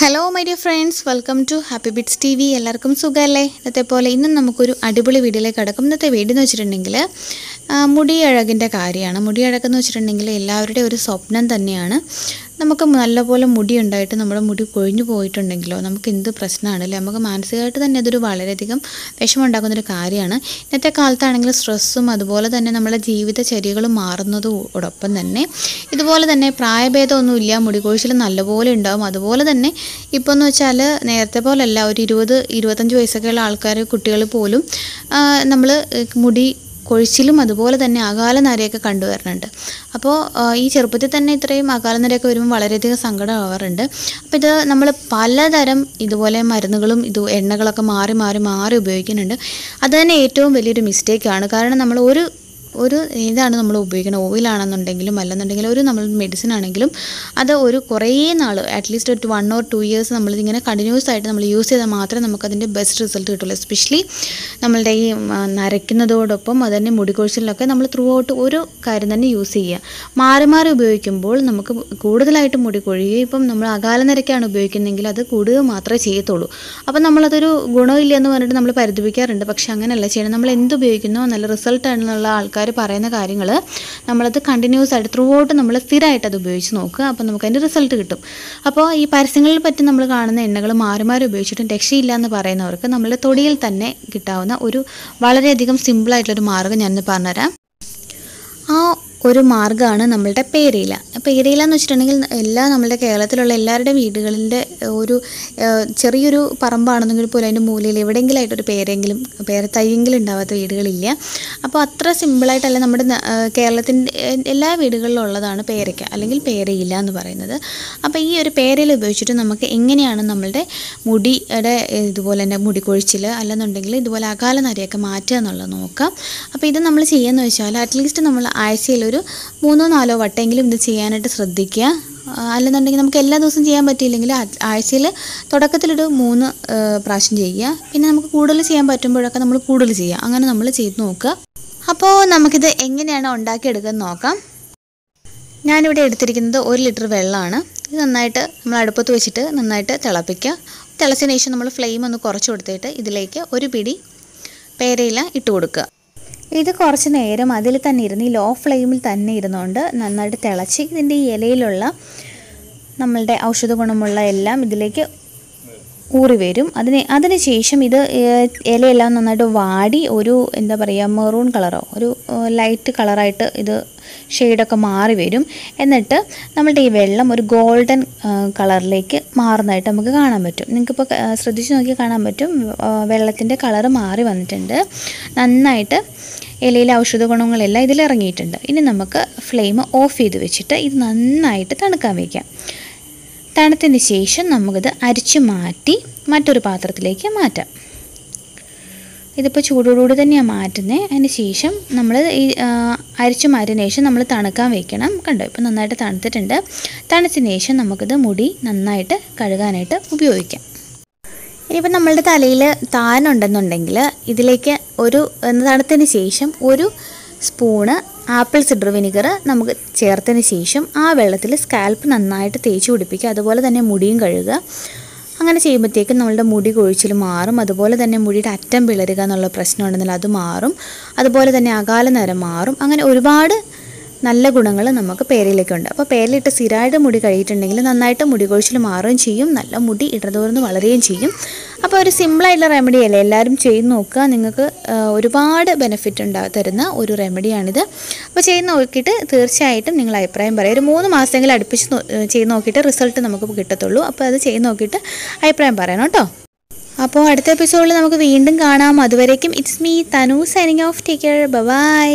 Hello my dear friends welcome to happy bits T V എല്ലാവർക്കും സുഖമല്ലേ? ഇന്നത്തെ പോലെ ഇന്നും നമുക്കൊരു അടിപൊളി വീഡിയോയിലേക്ക് കിടക്കും. ഇന്നത്തെ വീഡിയോ എന്ന് വെച്ചിട്ടുണ്ടെങ്കിൽ മുടിയഴകിന്റെ കാര്യമാണ്. മുടിയഴകെന്ന് വെച്ചിട്ടുണ്ടെങ്കിൽ എല്ലാവരുടെയും ഒരു സ്വപ്നം തന്നെയാണ്. നമുക്ക് നല്ലപോലെ മുടി ഉണ്ടായിട്ട് നമ്മുടെ മുടി കൊഴിഞ്ഞു പോയിട്ടുണ്ടെങ്കിലോ നമുക്ക് എന്ത് പ്രശ്നമാണല്ലേ നമുക്ക് മാനസികമായിട്ട് തന്നെ അതൊരു വളരെയധികം വിഷമം ഉണ്ടാക്കുന്നൊരു കാര്യമാണ്. ഇന്നത്തെ കാലത്താണെങ്കിൽ സ്ട്രെസ്സും അതുപോലെ തന്നെ നമ്മുടെ ജീവിതചര്യകളും മാറുന്നതോടൊപ്പം തന്നെ ഇതുപോലെ തന്നെ പ്രായഭേദമൊന്നുമില്ല മുടി കൊഴിച്ചിൽ നല്ലപോലെ ഉണ്ടാവും. അതുപോലെ തന്നെ ഇപ്പോൾ എന്ന് വെച്ചാൽ നേരത്തെ പോലല്ല ഒരു ഇരുപത് ഇരുപത്തഞ്ച് വയസ്സൊക്കെയുള്ള ആൾക്കാർ കുട്ടികൾ പോലും നമ്മൾ മുടി കൊഴിച്ചിലും അതുപോലെ തന്നെ അകാല നരയൊക്കെ കണ്ടുവരുന്നുണ്ട് അപ്പോൾ ഈ ചെറുപ്പത്തിൽ തന്നെ ഇത്രയും അകാല നരയൊക്കെ വരുമ്പോൾ വളരെയധികം സങ്കടമാവാറുണ്ട്. അപ്പോൾ ഇത് നമ്മൾ പലതരം ഇതുപോലെ മരുന്നുകളും ഇത് എണ്ണകളൊക്കെ മാറി മാറി മാറി ഉപയോഗിക്കുന്നുണ്ട്. അത് തന്നെ ഏറ്റവും വലിയൊരു മിസ്റ്റേക്കാണ് കാരണം നമ്മൾ ഒരു ഒരു ഇതാണ് നമ്മൾ ഉപയോഗിക്കുന്നത് ഓയിലാണെന്നുണ്ടെങ്കിലും അല്ലെന്നുണ്ടെങ്കിലും ഒരു നമ്മൾ മെഡിസിൻ ആണെങ്കിലും അത് ഒരു കുറേ നാൾ അറ്റ്ലീസ്റ്റ് ഒരു വൺ ഓർ ടു ഇയേഴ്സ് നമ്മളിതിങ്ങനെ കണ്ടിന്യൂസ് ആയിട്ട് നമ്മൾ യൂസ് ചെയ്താൽ മാത്രമേ നമുക്കതിന്റെ ബെസ്റ്റ് റിസൾട്ട് കിട്ടുള്ളൂ. എസ്പെഷ്യലി നമ്മളുടെ ഈ നരയ്ക്കുന്നതോടൊപ്പം അതുതന്നെ മുടികൊഴിച്ചിലൊക്കെ നമ്മൾ ത്രൂ ഔട്ട് ഒരു കാര്യം തന്നെ യൂസ് ചെയ്യുക. മാറി മാറി ഉപയോഗിക്കുമ്പോൾ നമുക്ക് കൂടുതലായിട്ട് മുടി കൊഴിയുകയും ഇപ്പം നമ്മൾ അകാല നിരക്കാണ് ഉപയോഗിക്കുന്നതെങ്കിൽ അത് കൂടുക മാത്രമേ ചെയ്യത്തുള്ളൂ. അപ്പം നമ്മളതൊരു ഗുണമില്ല എന്ന് പറഞ്ഞിട്ട് നമ്മൾ പരിതപിക്കാറുണ്ട്. പക്ഷേ അങ്ങനെയല്ല ചെയ്യണം നമ്മൾ എന്ത് ഉപയോഗിക്കുന്നോ നല്ല റിസൾട്ട് ആണെന്നുള്ള ആൾക്കാർ പറയുന്ന കാര്യങ്ങൾ നമ്മളത് കണ്ടിന്യൂസ് ആയിട്ട് ത്രൂ ഔട്ട് നമ്മൾ സ്ഥിരമായിട്ട് അത് ഉപയോഗിച്ച് നോക്കുക. അപ്പോൾ നമുക്ക് അതിന്റെ റിസൾട്ട് കിട്ടും. അപ്പോൾ ഈ പരസ്യങ്ങളിൽ പറ്റി നമ്മൾ കാണുന്ന എണ്ണകൾ മാറി മാറി ഉപയോഗിച്ചിട്ടും രക്ഷയില്ല എന്ന് പറയുന്നവർക്ക് നമ്മളുടെ തൊടിയിൽ തന്നെ കിട്ടാവുന്ന ഒരു വളരെയധികം സിമ്പിളായിട്ടുള്ളൊരു മാർഗം ഞാനിന്ന് പറഞ്ഞുതരാം. ആ ഒരു മാർഗമാണ് നമ്മളുടെ പേരയില. പേരയില എന്ന് വെച്ചിട്ടുണ്ടെങ്കിൽ എല്ലാ നമ്മളുടെ കേരളത്തിലുള്ള എല്ലാവരുടെ വീടുകളിന്റെ ഒരു ചെറിയൊരു പറമ്പാണെന്നെങ്കിൽ പോലും അതിന്റെ മൂലയിൽ എവിടെയെങ്കിലുമായിട്ടൊരു പേരെങ്കിലും പേര തൈയെങ്കിലും ഉണ്ടാവാത്ത വീടുകളില്ല. അപ്പോൾ അത്ര സിമ്പിളായിട്ടല്ല നമ്മുടെ കേരളത്തിന്റെ എല്ലാ വീടുകളിലും ഉള്ളതാണ് പേരയ്ക്ക അല്ലെങ്കിൽ പേരയില എന്ന് പറയുന്നത്. അപ്പോൾ ഈ ഒരു പേരയില ഉപയോഗിച്ചിട്ട് നമുക്ക് എങ്ങനെയാണ് നമ്മളുടെ മുടിയുടെ ഇതുപോലെ തന്നെ മുടി കൊഴിച്ചിൽ അല്ലെന്നുണ്ടെങ്കിൽ ഇതുപോലെ അകാല നരയൊക്കെ മാറ്റുക എന്നുള്ളത് നോക്കാം. അപ്പോൾ ഇത് നമ്മൾ ചെയ്യുകയെന്ന് വെച്ചാൽ അറ്റ്ലീസ്റ്റ് നമ്മൾ ആഴ്ചയിൽ ഒരു മൂന്നോ നാലോ വട്ടമെങ്കിലും ഇത് ചെയ്യാനായിട്ട് ശ്രദ്ധിക്കുക. അല്ലെന്നുണ്ടെങ്കിൽ നമുക്ക് എല്ലാ ദിവസവും ചെയ്യാൻ പറ്റിയില്ലെങ്കിൽ ആഴ്ചയിൽ തുടക്കത്തിലൊരു മൂന്ന് പ്രാവശ്യം ചെയ്യുക. പിന്നെ നമുക്ക് കൂടുതൽ ചെയ്യാൻ പറ്റുമ്പോഴൊക്കെ നമ്മൾ കൂടുതൽ ചെയ്യുക. അങ്ങനെ നമ്മൾ ചെയ്ത് നോക്കുക. അപ്പോൾ നമുക്കിത് എങ്ങനെയാണ് ഉണ്ടാക്കിയെടുക്കുക എന്ന് നോക്കാം. ഞാനിവിടെ എടുത്തിരിക്കുന്നത് ഒരു ലിറ്റർ വെള്ളമാണ്. ഇത് നന്നായിട്ട് നമ്മൾ അടുപ്പത്ത് വെച്ചിട്ട് നന്നായിട്ട് തിളപ്പിക്കുക. തിളച്ചതിന് ശേഷം നമ്മൾ ഫ്ലെയിം ഒന്ന് കുറച്ച് കൊടുത്തിട്ട് ഇതിലേക്ക് ഒരു പിടി പേരയില ഇട്ട് കൊടുക്കുക. ഇത് കുറച്ച് നേരം അതിൽ തന്നെ ഇരുന്ന് ഈ ലോ ഫ്ലെയിമിൽ തന്നെ ഇരുന്നുകൊണ്ട് നന്നായിട്ട് തിളച്ച് ഇതിന്റെ ഇലയിലുള്ള നമ്മളുടെ ഔഷധ ഗുണമുള്ള എല്ലാം ഇതിലേക്ക് ഊറി വരും അതിന് അതിന് ശേഷം ഇത് ഇലയെല്ലാം നന്നായിട്ട് വാടി ഒരു എന്താ പറയുക മെറൂൺ കളറോ ഒരു ലൈറ്റ് കളറായിട്ട് ഇത് ഷെയ്ഡൊക്കെ മാറി വരും എന്നിട്ട് നമ്മളുടെ ഈ വെള്ളം ഒരു ഗോൾഡൻ കളറിലേക്ക് മാറുന്നതായിട്ട് നമുക്ക് കാണാൻ പറ്റും. നിങ്ങൾക്കിപ്പോൾ ശ്രദ്ധിച്ച് നോക്കി കാണാൻ പറ്റും. വെള്ളത്തിന്റെ കളർ മാറി വന്നിട്ടുണ്ട്. നന്നായിട്ട് ഇലയിലെ ഔഷധ ഗുണങ്ങളെല്ലാം ഇതിൽ ഇറങ്ങിയിട്ടുണ്ട് ഇനി നമുക്ക് ഫ്ലെയിം ഓഫ് ചെയ്ത് വെച്ചിട്ട് ഇത് നന്നായിട്ട് തണുക്കാൻ വയ്ക്കാം തണുത്തതിന് ശേഷം നമുക്കിത് അരിച്ച് മാറ്റി മറ്റൊരു പാത്രത്തിലേക്ക് മാറ്റാം. ഇതിപ്പോൾ ചൂടോടുകൂടി തന്നെയാണ് മാറ്റുന്നത് അതിന് ശേഷം നമ്മൾ ഈ അരിച്ചു മാറ്റിയതിന് ശേഷം നമ്മൾ തണുക്കാൻ വെക്കണം. കണ്ടോ? ഇപ്പോൾ നന്നായിട്ട് തണുത്തിട്ടുണ്ട്. തണുത്തതിന് ശേഷം നമുക്കിത് മുടി നന്നായിട്ട് കഴുകാനായിട്ട് ഉപയോഗിക്കാം. ഇനിയിപ്പോൾ നമ്മളുടെ തലയിൽ താനുണ്ടെന്നുണ്ടെങ്കിൽ ഇതിലേക്ക് ഒരു തണുത്തതിന് ശേഷം ഒരു സ്പൂണ് ആപ്പിൾ സിഡർ വിനിഗർ നമുക്ക് ചേർത്തതിന് ശേഷം ആ വെള്ളത്തിൽ സ്കാൽപ്പ് നന്നായിട്ട് തേച്ച് പിടിപ്പിക്കുക. അതുപോലെ തന്നെ മുടിയും കഴുകുക. അങ്ങനെ ചെയ്യുമ്പോഴത്തേക്കും നമ്മളുടെ മുടി കൊഴിച്ചിൽ മാറും. അതുപോലെ തന്നെ മുടിയുടെ അറ്റം പിളരുക എന്നുള്ള പ്രശ്നമുണ്ടെന്നാൽ അത് മാറും. അതുപോലെ തന്നെ അകാല നരം മാറും. അങ്ങനെ ഒരുപാട് നല്ല ഗുണങ്ങൾ നമുക്ക് പേരയിലേക്കുണ്ട് അപ്പോൾ പേരയിലിട്ട് സ്ഥിരമായിട്ട് മുടി കഴിയിട്ടുണ്ടെങ്കിൽ നന്നായിട്ട് മുടി കൊഴിച്ചിൽ മാറുകയും ചെയ്യും. നല്ല മുടി ഇടതോർന്ന് വളരുകയും ചെയ്യും. അപ്പോൾ ഒരു സിമ്പിളായിട്ടുള്ള റെമഡി അല്ലേ? എല്ലാവരും ചെയ്ത് നോക്കുക. നിങ്ങൾക്ക് ഒരുപാട് ബെനിഫിറ്റ് ഉണ്ടാ തരുന്ന ഒരു റെമഡിയാണിത് അപ്പോൾ ചെയ്ത് നോക്കിയിട്ട് തീർച്ചയായിട്ടും നിങ്ങൾ അഭിപ്രായം പറയുക ഒരു മൂന്ന് മാസമെങ്കിലും അടുപ്പിച്ച് ചെയ്ത് നോക്കിയിട്ട് റിസൾട്ട് നമുക്ക് കിട്ടത്തുള്ളൂ. അപ്പോൾ അത് ചെയ്ത് നോക്കിയിട്ട് അഭിപ്രായം പറയണം കേട്ടോ. അപ്പോൾ അടുത്ത എപ്പിസോഡിൽ നമുക്ക് വീണ്ടും കാണാം. അതുവരേക്കും it's me Tanu signing off take care bye